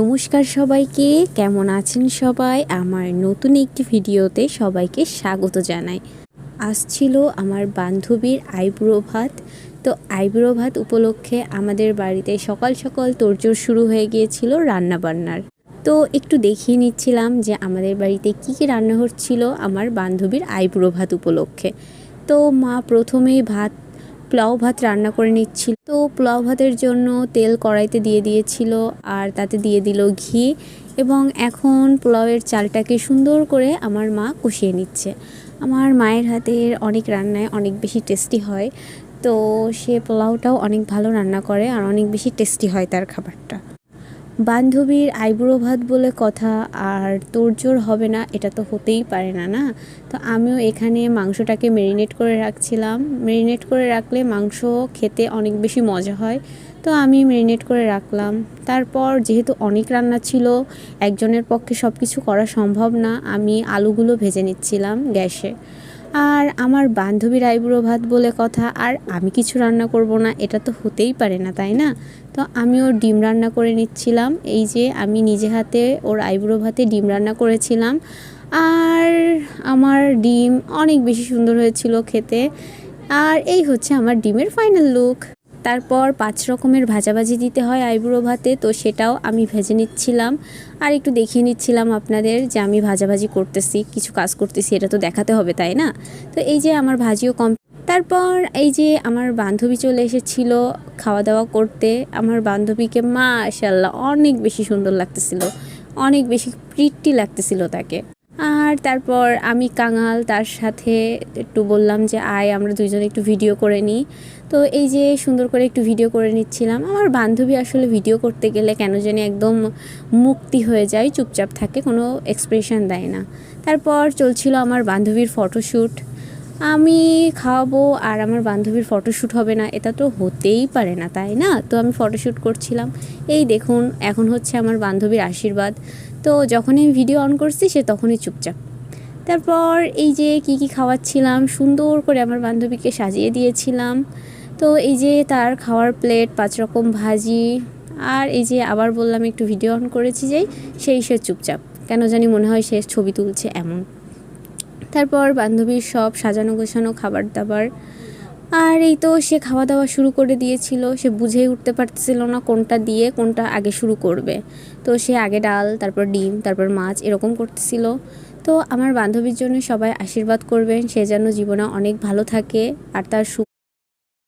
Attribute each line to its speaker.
Speaker 1: নমস্কার সবাইকে, কেমন আছেন সবাই? আমার নতুন একটি ভিডিওতে সবাইকে স্বাগত জানাই। আজ ছিল আমার বান্ধবীর আইব্রো ভাত। তো আইব্রো ভাত উপলক্ষে আমাদের বাড়িতে সকাল সকাল তোড়জোড় শুরু হয়ে গিয়েছিল রান্না বান্নার তো একটু দেখিয়ে নিচ্ছিলাম যে আমাদের বাড়িতে কী কী রান্না হচ্ছিল আমার বান্ধবীর আইব্রো ভাত উপলক্ষে। তো মা প্রথমেই ভাত পোলাও ভাত রান্না করে নিচ্ছিল। তো পোলাও ভাতের জন্য তেল কড়াইতে দিয়ে দিয়েছিল আর তাতে দিয়ে দিল ঘি এবং এখন পোলাওয়ের চালটাকে সুন্দর করে আমার মা কষিয়ে নিচ্ছে। আমার মায়ের হাতের অনেক রান্নায় অনেক বেশি টেস্টি হয়। তো সে পোলাওটাও অনেক ভালো রান্না করে আর অনেক বেশি টেস্টি হয় তার খাবারটা। বান্ধবীর আইবুড়ো ভাত বলে কথা আর তোড়জোড় হবে না, এটা তো হতেই পারে না না? তো আমিও এখানে মাংসটাকে মেরিনেট করে রাখছিলাম। মেরিনেট করে রাখলে মাংস খেতে অনেক বেশি মজা হয়। তো আমি মেরিনেট করে রাখলাম। তারপর যেহেতু অনেক রান্না ছিল, একজনের পক্ষে সব কিছু করা সম্ভব না, আমি আলুগুলো ভেজে নিচ্ছিলাম গ্যাসে। আর আমার বান্ধবীর আইবুড়ো ভাত বলে কথা, আর আমি কিছু রান্না করব না, এটা তো হতেই পারে না, তাই না? তো আমি ওর ডিম রান্না করে নিচ্ছিলাম, এই যে আমি নিজে হাতে ওর আইবুড়ো ভাতে ডিম রান্না করেছিলাম। আর আমার ডিম অনেক বেশি সুন্দর হয়েছিল খেতে, আর এই হচ্ছে আমার ডিমের ফাইনাল লুক তারপর পাঁচ রকমের ভাজাভাজি দিতে হয় আইবুড়ো ভাতে, তো সেটাও আমি ভেজে নিচ্ছিলাম। আর একটু দেখিয়ে নিচ্ছিলাম আপনাদের যে আমি ভাজাভাজি করতেছি, কিছু কাজ করতেছি, এটা তো দেখাতে হবে, তাই না? তো এই যে আমার ভাজিও কম তারপর এই যে আমার বান্ধবী চলে এসেছিল খাওয়া দাওয়া করতে, আমার বান্ধবীকে মাশাল্লাহ অনেক বেশি সুন্দর লাগতেছিল। অনেক বেশি প্রিটি লাগতেছিল তাকে। আর তারপর আমি কাঙাল, তার সাথে একটু বললাম যে, আয়, আমরা দুইজনে একটু ভিডিও করে নিই। তো এই যে সুন্দর করে একটু ভিডিও করে নিচ্ছিলাম। আমার বান্ধবী আসলে ভিডিও করতে গেলে কেন জানি একদম মুক্তি হয়ে যায়, চুপচাপ থাকে, কোনো এক্সপ্রেশন দেয় না। তারপর চলছিল আমার বান্ধবীর ফটোশ্যুট আমি খাওয়াবো আর আমার বান্ধবীর ফটোশ্যুট হবে না, এটা তো হতেই পারে না, তাই না? তো আমি ফটোশ্যুট করছিলাম। এই দেখুন, এখন হচ্ছে আমার বান্ধবীর আশীর্বাদ। তো যখনই আমি ভিডিও অন করছি, সে তখনই চুপচাপ। তারপর এই যে কি কি খাওয়াচ্ছিলাম, সুন্দর করে আমার বান্ধবীকে সাজিয়ে দিয়েছিলাম। তো এই যে তার খাওয়ার প্লেট পাঁচ রকম ভাজি, আর এই যে আবার বললাম একটু ভিডিও অন করেছি যে, সেই সে চুপচাপ। কেন জানি মনে হয় সে ছবি তুলছে এমন। তারপর বান্ধবীর সব সাজানো গোছানো খাবার দাবার আর এই তো সে খাওয়া দাওয়া শুরু করে দিয়েছিল। সে বুঝেই উঠতে পারতেছিল না কোনটা দিয়ে কোনটা আগে শুরু করবে। তো সে আগে ডাল, তারপর ডিম, তারপর মাছ এরকম করতেছিল। তো আমার বান্ধবীর জন্য সবাই আশীর্বাদ করবেন। সে যেন জীবনে অনেক ভালো থাকে আর তার